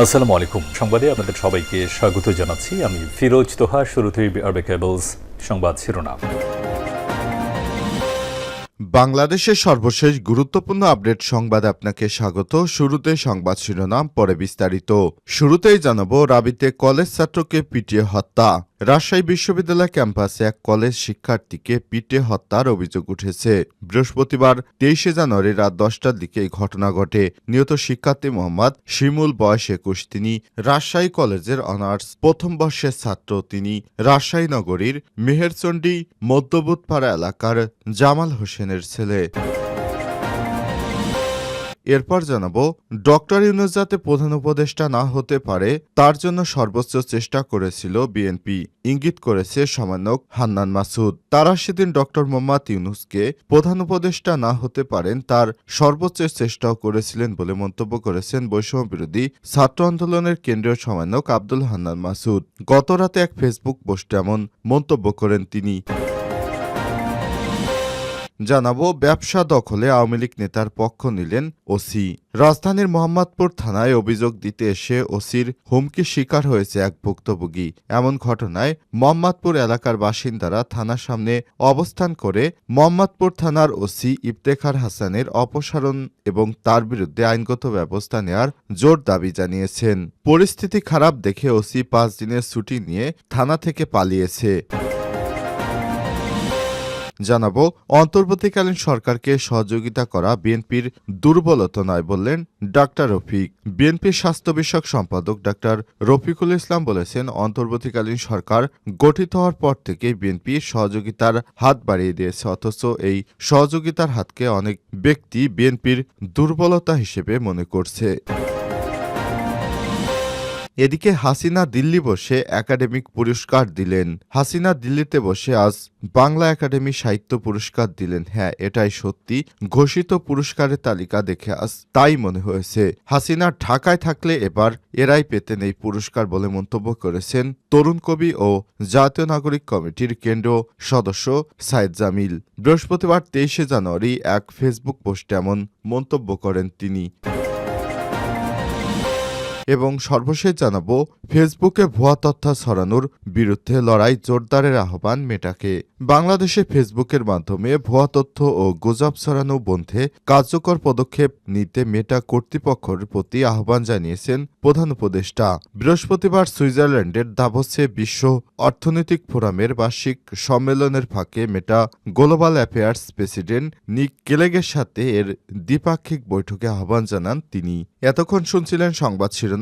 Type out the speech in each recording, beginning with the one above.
আসসালামু আলাইকুম। সংবাদে আপনাদের সবাইকে স্বাগত জানাচ্ছি। আমি ফিরোজ তোহা, শুরুতেই আরবে কেবলস সংবাদ শিরোনাম। বাংলাদেশের সর্বশেষ গুরুত্বপূর্ণ আপডেট সংবাদ আপনাকে স্বাগত। শুরুতে সংবাদ শিরোনাম, পরে বিস্তারিত। শুরুতেই জানাব রাবিতে কলেজ ছাত্রকে পিটিয়ে হত্যা। রাজশাহী বিশ্ববিদ্যালয় ক্যাম্পাসে এক কলেজ শিক্ষার্থীকে পিটে হত্যার অভিযোগ উঠেছে। বৃহস্পতিবার তেইশে জানুয়ারি রাত দশটার দিকে এই ঘটনা ঘটে। নিহত শিক্ষার্থী মোহাম্মদ শিমুল, বয়স একুশ, তিনি রাজশাহী কলেজের অনার্স, প্রথম বর্ষের ছাত্র। তিনি রাজশাহী নগরীর মেহেরচণ্ডী মধ্যবুতপাড়া এলাকার জামাল হোসেনের ছেলে। এরপর জানাব, ডক্টর ইউনুস যাতে প্রধান উপদেষ্টা না হতে পারে, তার জন্য সর্বোচ্চ চেষ্টা করেছিল বিএনপি। ইঙ্গিত করেছে সমন্বয়ক হান্নান মাসুদ। তারা সেদিন ডক্টর মোহাম্মদ ইউনুসকে প্রধান উপদেষ্টা না হতে পারেন, তার সর্বোচ্চ চেষ্টাও করেছিলেন বলে মন্তব্য করেছেন বৈষম্য বিরোধী ছাত্র আন্দোলনের কেন্দ্রীয় সমন্বয়ক আব্দুল হান্নান মাসুদ। গতরাতে এক ফেসবুক পোস্টে এমন মন্তব্য করেন তিনি। জানাব, ব্যবসা দখলে আওয়ামী লীগ নেতার পক্ষ নিলেন ওসি। রাজধানীর মোহাম্মদপুর থানায় অভিযোগ দিতে এসে ওসির হুমকি শিকার হয়েছে এক ভুক্তভোগী। এমন ঘটনায় মোহাম্মদপুর এলাকার বাসিন্দারা থানার সামনে অবস্থান করে মোহাম্মদপুর থানার ওসি ইফতেখার হাসানের অপসারণ এবং তার বিরুদ্ধে আইনগত ব্যবস্থা নেয়ার জোর দাবি জানিয়েছেন। পরিস্থিতি খারাপ দেখে ওসি পাঁচ দিনের ছুটি নিয়ে থানা থেকে পালিয়েছে। জানাব, অন্তর্বর্তীকালীন সরকারকে সহযোগিতা করা বিএনপির দুর্বলতা নয় বললেন ডাক্তার রফিক। বিএনপির স্বাস্থ্য বিষয়ক সম্পাদক ডাক্তার রফিকুল ইসলাম বলেছেন, অন্তর্বর্তীকালীন সরকার গঠিত হওয়ার পর থেকে বিএনপি সহযোগিতার হাত বাড়িয়ে দিয়েছে, অথচ এই সহযোগিতার হাতকে অনেক ব্যক্তি বিএনপির দুর্বলতা হিসেবে মনে করছে। এদিকে হাসিনা দিল্লি বসে একাডেমিক পুরস্কার দিলেন। হাসিনা দিল্লিতে বসে আজ বাংলা একাডেমি সাহিত্য পুরস্কার দিলেন। হ্যাঁ এটাই সত্যি। ঘোষিত পুরস্কারের তালিকা দেখে আজ তাই মনে হয়েছে। হাসিনা ঢাকায় থাকলে এবার এরাই পেতেন এই পুরস্কার বলে মন্তব্য করেছেন তরুণ কবি ও জাতীয় নাগরিক কমিটির কেন্দ্র সদস্য সাইদ জামিল। বৃহস্পতিবার তেইশে জানুয়ারি এক ফেসবুক পোস্টে এমন মন্তব্য করেন তিনি। এবং সর্বশেষ জানাব, ফেসবুকে ভুয়া তথ্য ছড়ানোর বিরুদ্ধে লড়াই জোরদারের আহ্বান মেটাকে। বাংলাদেশে ফেসবুকের মাধ্যমে ভুয়া তথ্য ও গুজব ছড়ানো বন্ধে কার্যকর পদক্ষেপ নিতে মেটা কর্তৃপক্ষের প্রতি আহ্বান জানিয়েছেন প্রধান উপদেষ্টা। বৃহস্পতিবার সুইজারল্যান্ডের দাভসে বিশ্ব অর্থনৈতিক ফোরামের বার্ষিক সম্মেলনের ফাঁকে মেটা গ্লোবাল অ্যাফেয়ার্স প্রেসিডেন্ট নিক কেলেগের সাথে এর দ্বিপাক্ষিক বৈঠকে আহ্বান জানান তিনি। এতক্ষণ শুনছিলেন সংবাদ শিরোনাম।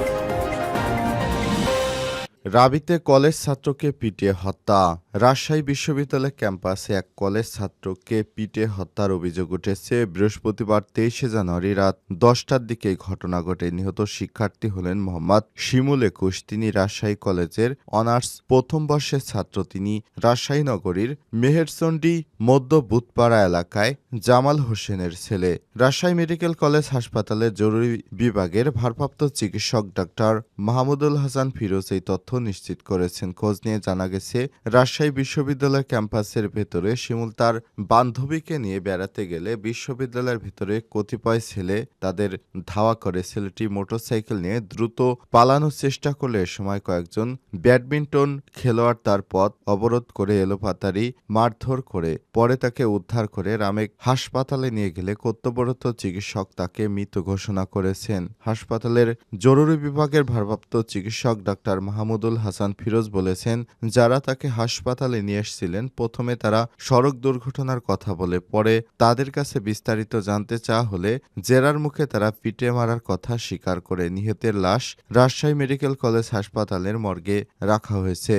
রাবিতে কলেজ ছাত্রকে পিটিয়ে হত্যা। রাজশাহী বিশ্ববিদ্যালয় ক্যাম্পাসে এক কলেজ ছাত্রকে পিটিয়ে হত্যার অভিযোগ উঠেছে বৃহস্পতিবার তেইশে জানুয়ারি রাত দশটার দিকে ঘটনা ঘটে। নিহত শিক্ষার্থী হলেন মোহাম্মদ শিমুল একুশ। তিনি রাজশাহী কলেজের অনার্স প্রথম বর্ষের ছাত্র। তিনি রাজশাহী নগরীর মেহেরচণ্ডী মধ্য বুধপাড়া এলাকায় জামাল হোসেনের ছেলে। রাজশাহী মেডিকেল কলেজ হাসপাতালে জরুরি বিভাগের ভারপ্রাপ্ত চিকিৎসক ডাক্তার মাহমুদুল হাসান ফিরোজ এই তথ্য নিশ্চিত করেছেন। খোঁজ নিয়ে জানা গেছে, রাজশাহী বিশ্ববিদ্যালয় ক্যাম্পাসের ভেতরে শিমুল তার বান্ধবীকে নিয়ে বেড়াতে গেলে বিশ্ববিদ্যালয়ের ভেতরে কতিপয় ছেলে তাদের ধাওয়া করে। ছেলেটি মোটরসাইকেল নিয়ে দ্রুত পালানোর চেষ্টা করলে এ সময় কয়েকজন ব্যাডমিন্টন খেলোয়াড় তার পথ অবরোধ করে এলোপাতারি মারধর করে, পরে তাকে উদ্ধার করে রামেক হাসপাতালে নিয়ে গেলে কর্তব্যরত চিকিৎসক তাকে মৃত ঘোষণা করেছেন। হাসপাতালের জরুরি বিভাগের ভারপ্রাপ্ত চিকিৎসক ডাক্তার মাহমুদুল হাসান ফিরোজ বলেছেন, যারা তাকে হাসপাতালে নিয়ে এসেছিলেন, প্রথমে তারা সড়ক দুর্ঘটনার কথা বলে, পরে তাদের কাছে বিস্তারিত জানতে চাওয়া হলে জেরার মুখে তারা পিটে মারার কথা স্বীকার করে নিহতের লাশ রাজশাহী মেডিকেল কলেজ হাসপাতালের মর্গে রাখা হয়েছে।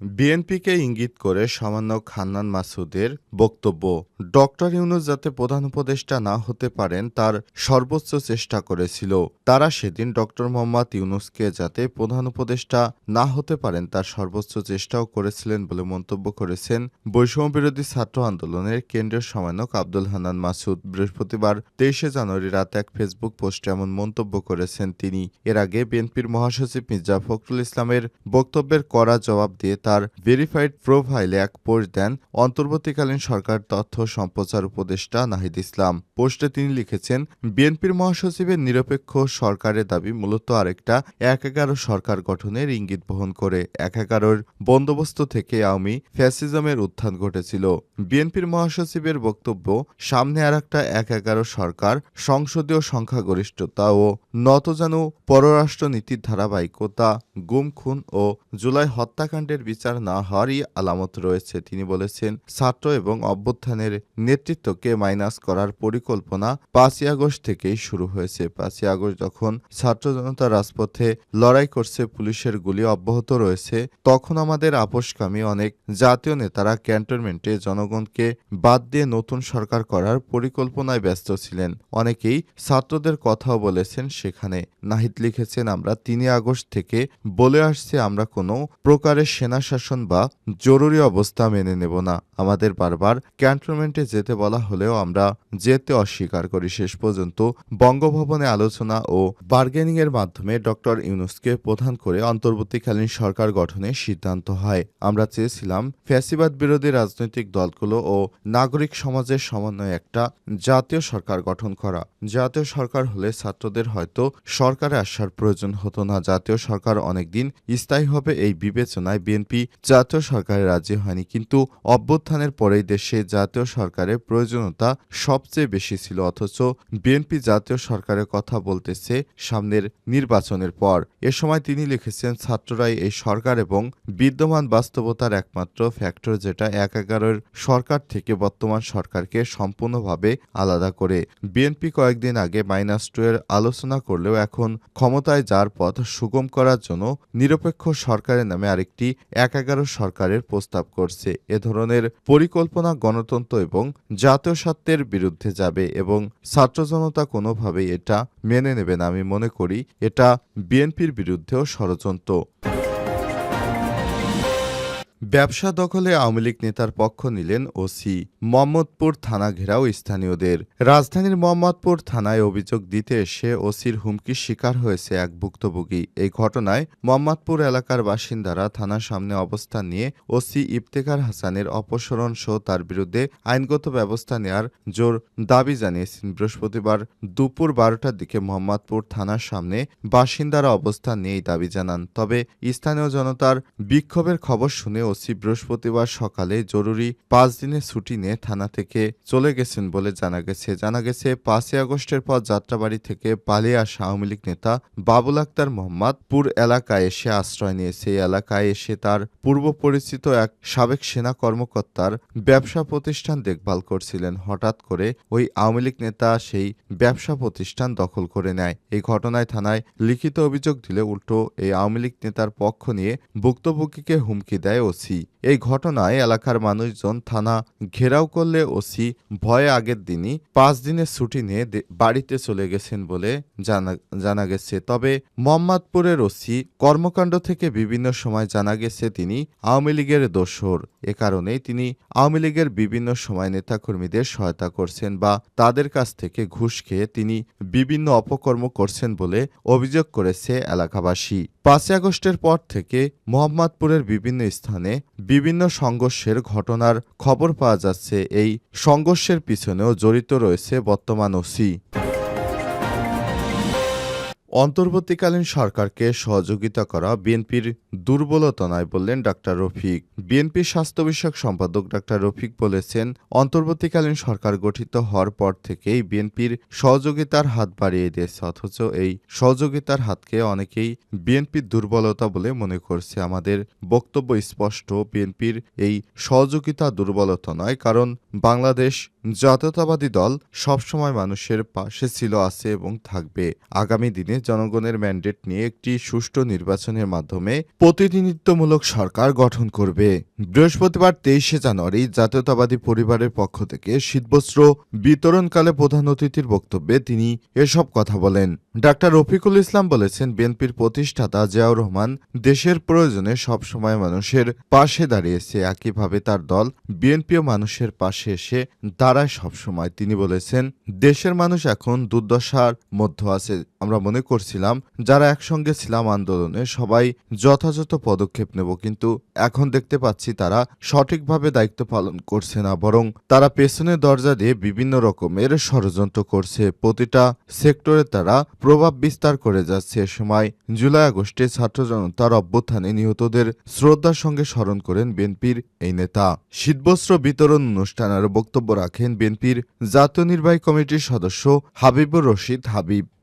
বিএনপিকে ইঙ্গিত করে সামান্য খান্নান মাসুদের বক্তব্য। ডক্টর ইউনুস যাতে প্রধান উপদেষ্টা না হতে পারেন, তার সর্বোচ্চ চেষ্টা করেছিল। তারা সেদিন ডক্টর মোহাম্মদ ইউনুসকে যাতে প্রধান উপদেষ্টা না হতে পারেন, তার সর্বোচ্চ চেষ্টাও করেছিলেন বলে মন্তব্য করেছেন বৈষম্য বিরোধী ছাত্র আন্দোলনের কেন্দ্রীয় সমন্বয়ক আব্দুল হান্নান মাসুদ। বৃহস্পতিবার তেইশে জানুয়ারি রাত এক ফেসবুক পোস্টে এমন মন্তব্য করেছেন তিনি। এর আগে বিএনপির মহাসচিব মির্জা ফখরুল ইসলামের বক্তব্যের কড়া জবাব দিয়ে তার ভেরিফাইড প্রোফাইলে এক পোস্ট দেন অন্তর্বর্তীকালীন সরকার তথ্য সম্প্রচার উপদেষ্টা নাহিদ ইসলাম। পোস্টে তিনি লিখেছেন, বিএনপির মহাসচিবের নিরপেক্ষ সরকারের দাবি মূলত আরেকটা এক এগারো সরকার গঠনের ইঙ্গিত বহন করে। এক এগারোর বন্দোবস্ত থেকে আওয়ামী ফ্যাসিজমের উত্থান ঘটেছিল। বিএনপির মহাসচিবের বক্তব্য, সামনে আর একটা এক এগারো সরকার সংসদীয় সংখ্যাগরিষ্ঠতা ও নত নতজানু পররাষ্ট্রনীতির ধারাবাহিকতা, গুম, খুন ও জুলাই হত্যাকাণ্ডের বিচার না হওয়ারই আলামত রয়েছে। তিনি বলেছেন, ছাত্র এবং অভ্যুত্থানের নেতৃত্বকে মাইনাস করার পরিকল্পনা পাঁচই আগস্ট থেকেই শুরু হয়েছে। পাঁচই আগস্ট যখন ছাত্র জনতা রাজপথে লড়াই করছে, পুলিশের গুলি অব্যাহত রয়েছে, তখন আমাদের আপোষকামী অনেক জাতীয় নেতারা ক্যান্টনমেন্টে জনগণকে বাদ দিয়ে নতুন সরকার করার পরিকল্পনায় ব্যস্ত ছিলেন। অনেকেই ছাত্রদের কথাও বলেছেন সেখানে। নাহিদ লিখেছেন, আমরা তিন আগস্ট থেকে বলে আসছে, আমরা কোনো প্রকারের সেনা শাসন বা জরুরি অবস্থা মেনে নেব না। আমাদের বারবার ক্যান্টনমেন্টে যেতে বলা হলেও আমরা যেতে অস্বীকার করি। শেষ পর্যন্ত বঙ্গভবনে আলোচনা ও বার্গেনিং এর মাধ্যমে ডক্টর ইউনুসকে প্রধান করে অন্তর্বর্তীকালীন সরকার গঠনের সিদ্ধান্ত হয়। আমরা চেয়েছিলাম ফ্যাসিবাদ বিরোধী রাজনৈতিক দলগুলো ও নাগরিক সমাজের সমন্বয়ে একটা জাতীয় সরকার গঠন করা। জাতীয় সরকার হলে ছাত্রদের হয়তো সরকারে আসার প্রয়োজন হতো না। জাতীয় সরকার অনেকদিন স্থায়ী হবে এই বিবেচনায় বিএনপি জাতীয় সরকারে রাজি হয়নি, কিন্তু অভ্যুত্থানের পরেই দেশে জাতীয় সরকারের প্রয়োজনীয়তা সবচেয়ে বেশি ছিল, অথচ বিএনপি জাতীয় সরকারের কথা বলতেছে সামনের নির্বাচনের পর। এ সময় তিনি লিখেছেন, ছাত্ররাই এই সরকার এবং বিদ্যমান বাস্তবতার একমাত্র ফ্যাক্টর যেটা এক এগারোর সরকার থেকে বর্তমান সরকারকে সম্পূর্ণভাবে আলাদা করে। বিএনপি কয়েকদিন আগে মাইনাস টু এর আলোচনা করলেও এখন ক্ষমতায় যার পথ সুগম করার জন্য নিরপেক্ষ সরকারের নামে আরেকটি এক এগারো সরকারের প্রস্তাব করছে। এ ধরনের পরিকল্পনা গণতন্ত্র এবং জাতীয় স্বার্থের বিরুদ্ধে যাবে এবং ছাত্র জনতা কোনোভাবেই এটা মেনে নেবে না। আমি মনে করি এটা বিএনপির বিরুদ্ধেও ষড়যন্ত্র। ব্যবসা দখলে আওয়ামী লীগ নেতার পক্ষ নিলেন ওসি মোহাম্মদপুর থানা ঘেরাও স্থানীয়দের। রাজধানীর মোহাম্মদপুর থানায় অভিযোগ দিতে এসে ওসির হুমকির শিকার হয়েছে এক ভুক্তভোগী। এই ঘটনায় মোহাম্মদপুর এলাকার বাসিন্দারা থানার সামনে অবস্থান নিয়ে ওসি ইফতেখার হাসানের অপসারণ সহ তার বিরুদ্ধে আইনগত ব্যবস্থা নেয়ার জোর দাবি জানিয়েছেন। বৃহস্পতিবার দুপুর বারোটার দিকে মোহাম্মদপুর থানার সামনে বাসিন্দারা অবস্থান নিয়ে এই দাবি জানান। তবে স্থানীয় জনতার বিক্ষোভের খবর শুনে ওসি বৃহস্পতিবার সকালে জরুরি পাঁচ দিনের ছুটি নিয়ে থানা থেকে চলে গেছেন বলে জানা গেছে। জানা গেছে, পাঁচই আগস্টের পর যাত্রাবাড়ি থেকে পালিয়ে আসা আওয়ামী লীগ নেতা বাবুল আক্তার মোহাম্মদপুর এলাকায় এসে আশ্রয় নিয়েছে। এই এলাকায় এসে তার পূর্ব পরিচিত এক সাবেক সেনা কর্মকর্তার ব্যবসা প্রতিষ্ঠান দেখভাল করছিলেন। হঠাৎ করে ওই আওয়ামী লীগ নেতা সেই ব্যবসা প্রতিষ্ঠান দখল করে নেয়। এই ঘটনায় থানায় লিখিত অভিযোগ দিলে উল্টো এই আওয়ামী লীগ নেতার পক্ষ নিয়ে ভুক্তভোগীকে হুমকি দেয় ওসি। এই ঘটনায় এলাকার মানুষজন থানা ঘেরাও করলে ওসি ভয়ে আগের দিনই পাঁচ দিনের ছুটি নিয়ে বাড়িতে চলে গেছেন বলে জানা জানা গেছে। তবে মোহাম্মদপুরের ওসি কর্মকাণ্ড থেকে বিভিন্ন সময় জানা গেছে, তিনি আওয়ামী লীগের দোসর এ কারণেই তিনি আওয়ামী লীগের বিভিন্ন সময় নেতাকর্মীদের সহায়তা করছেন বা তাদের কাছ থেকে ঘুষ খেয়ে তিনি বিভিন্ন অপকর্ম করছেন বলে অভিযোগ করেছে এলাকাবাসী। পাঁচই আগস্টের পর থেকে মোহাম্মদপুরের বিভিন্ন স্থানে বিভিন্ন সংঘর্ষের ঘটনার খবর পাওয়া যাচ্ছে। এই সংঘর্ষের পিছনেও জড়িত রয়েছে বর্তমান ওসি। অন্তর্বর্তীকালীন সরকারকে সহযোগিতা করা বিএনপির দুর্বলতা নয় বললেন ডাক্তার রফিক। বিএনপির স্বাস্থ্য বিষয়ক সম্পাদক ডাক্তার রফিক বলেছেন, অন্তর্বর্তীকালীন সরকার গঠিত হওয়ার পর থেকেই বিএনপির সহযোগিতার হাত বাড়িয়ে দিয়েছে, অথচ এই সহযোগিতার হাতকে অনেকেই বিএনপির দুর্বলতা বলে মনে করছে। আমাদের বক্তব্য স্পষ্ট, বিএনপির এই সহযোগিতা দুর্বলতা নয়, কারণ বাংলাদেশ জাতীয়তাবাদী দল সবসময় মানুষের পাশে ছিল, আছে এবং থাকবে। আগামী দিনে জনগণের ম্যান্ডেট নিয়ে একটি সুষ্ঠু নির্বাচনের মাধ্যমে প্রতিনিধিত্বমূলক সরকার গঠন করবে। বৃহস্পতিবার তেইশে জানুয়ারি জাতীয়তাবাদী পরিবারের পক্ষ থেকে শীতবস্ত্র বিতরণকালে প্রধান অতিথির বক্তব্যে তিনি এসব কথা বলেন। ডাক্তার রফিকুল ইসলাম বলেছেন, বিএনপির প্রতিষ্ঠাতা জিয়াউর রহমান দেশের প্রয়োজনে সবসময় মানুষের পাশে দাঁড়িয়েছে। একইভাবে তার দল বিএনপিও মানুষের পাশে এসে দাঁড়ায় সবসময় তিনি বলেছেন, দেশের মানুষ এখন দুর্দশার মধ্য আছে। আমরা মনে করছিলাম, যারা একসঙ্গে ছিলাম আন্দোলনে, সবাই যথাযথ পদক্ষেপ নেব, কিন্তু এখন দেখতে পাচ্ছি তারা সঠিকভাবে দায়িত্ব পালন করছে না, বরং তারা পেছনের দরজা দিয়ে বিভিন্ন রকমের ষড়যন্ত্র করছে। প্রতিটা সেক্টরে তারা প্রভাব বিস্তার করে যাচ্ছে। এ সময় জুলাই আগস্টে ছাত্র জনতার অভ্যুত্থানে নিহতদের শ্রদ্ধার সঙ্গে স্মরণ করেন বিএনপির এই নেতা। শীতবস্ত্র বিতরণ অনুষ্ঠান আর বক্তব্য রাখেন বিএনপির জাতীয় নির্বাহী কমিটির সদস্য হাবিবুর রশিদ হাবিব।